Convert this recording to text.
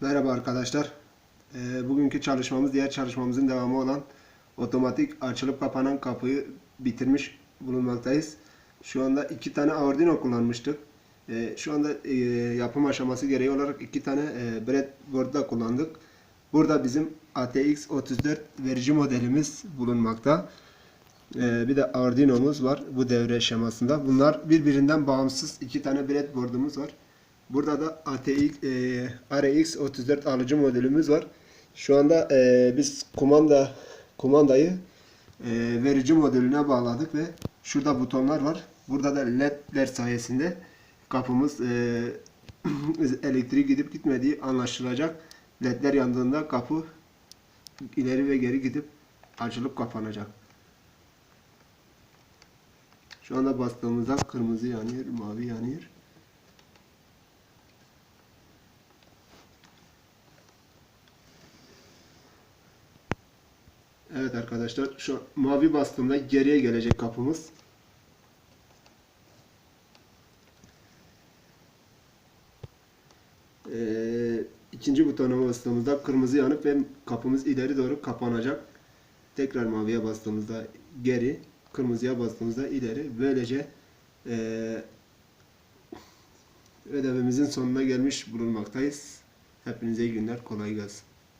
Merhaba arkadaşlar. Ee, bugünkü çalışmamız diğer çalışmamızın devamı olan otomatik açılıp kapanan kapıyı bitirmiş bulunmaktayız. Şu anda iki tane Arduino kullanmıştık. Ee, şu anda e, yapım aşaması gereği olarak iki tane e, breadboard'da kullandık. Burada bizim ATX 34 verici modelimiz bulunmakta. Ee, bir de Arduino'muz var bu devre şemasında. Bunlar birbirinden bağımsız iki tane breadboard'umuz var. Burada da ATX, e, RX 34 alıcı modelimiz var. Şu anda e, biz kumanda kumandayı e, verici modeline bağladık ve şurada butonlar var. Burada da ledler sayesinde kapımız e, elektrik gidip gitmediği anlaşılacak. Ledler yandığında kapı ileri ve geri gidip açılıp kapanacak. Şu anda bastığımızda kırmızı yanıyor, mavi yanıyor. Evet arkadaşlar şu mavi bastığımda geriye gelecek kapımız. Ee, ikinci butona bastığımızda kırmızı yanıp ve kapımız ileri doğru kapanacak. Tekrar maviye bastığımızda geri, kırmızıya bastığımızda ileri. Böylece ee, ödevimizin sonuna gelmiş bulunmaktayız. Hepinize iyi günler, kolay gelsin.